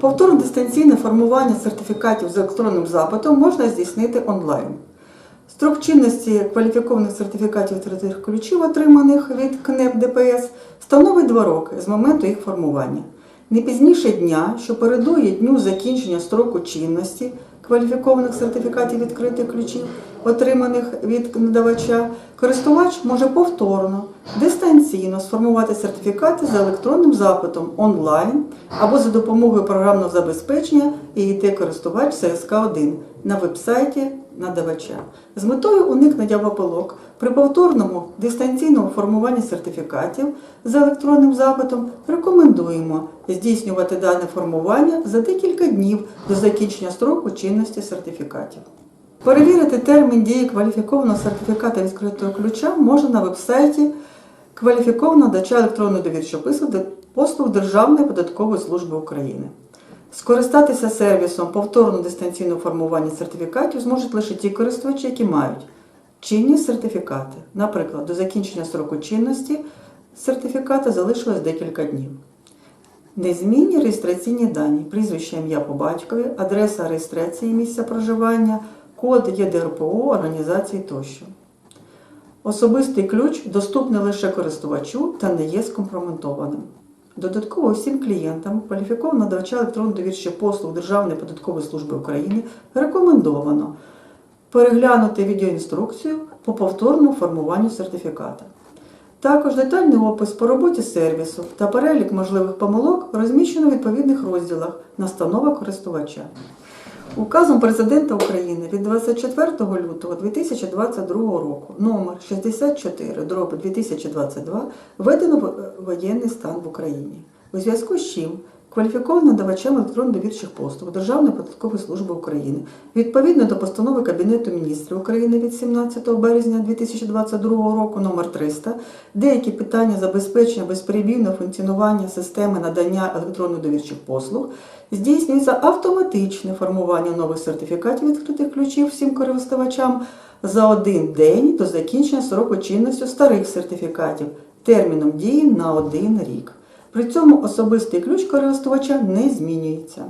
Повторне дистанційне формування сертифікатів з електронним запитом можна здійснити онлайн. Строк чинності кваліфікованих сертифікатів третих ключів, отриманих від КНЕП ДПС, становить 2 роки з моменту їх формування. Не пізніше дня, що передує дню закінчення строку чинності кваліфікованих сертифікатів відкритих ключів, отриманих від надавача, користувач може повторно, дистанційно сформувати сертифікати за електронним запитом онлайн або за допомогою програмного забезпечення іт користувач ССК1 на вебсайті надавача. З метою уникнення помилок при повторному дистанційному формуванні сертифікатів за електронним запитом рекомендуємо здійснювати дане формування за декілька днів до закінчення строку чинності сертифікатів. Перевірити термін дії кваліфікованого сертифіката відкритого ключа можна на вебсайті кваліфікованого дача електронної довірчого послуг Державної податкової служби України. Скористатися сервісом повторно дистанційного формування сертифікатів зможуть лише ті користувачі, які мають чинні сертифікати. Наприклад, до закінчення строку чинності сертифіката залишилось декілька днів. Незмінні реєстраційні дані, прізвище ім'я по батькові, адреса реєстрації місця проживання, код ЄДРПО, організації тощо. Особистий ключ доступний лише користувачу та не є скомпрометованим. Додатково всім клієнтам кваліфікованого надавача електронно довірчих послуг Державної податкової служби України рекомендовано переглянути відеоінструкцію по повторному формуванню сертифіката. Також детальний опис по роботі сервісу та перелік можливих помилок розміщено в відповідних розділах настанова користувача. Указом Президента України від 24 лютого 2022 року номер 64 дроби 2022 введено воєнний стан в Україні. У зв'язку з чим кваліфікованим надавачам електронно-довірчих послуг Державної податкової служби України відповідно до постанови Кабінету міністрів України від 17 березня 2022 року номер 300 деякі питання забезпечення безперебійного функціонування системи надання електронно-довірчих послуг здійснюється автоматичне формування нових сертифікатів відкритих ключів всім користувачам за один день до закінчення сроку чинності старих сертифікатів терміном дії на один рік. При цьому особистий ключ користувача не змінюється.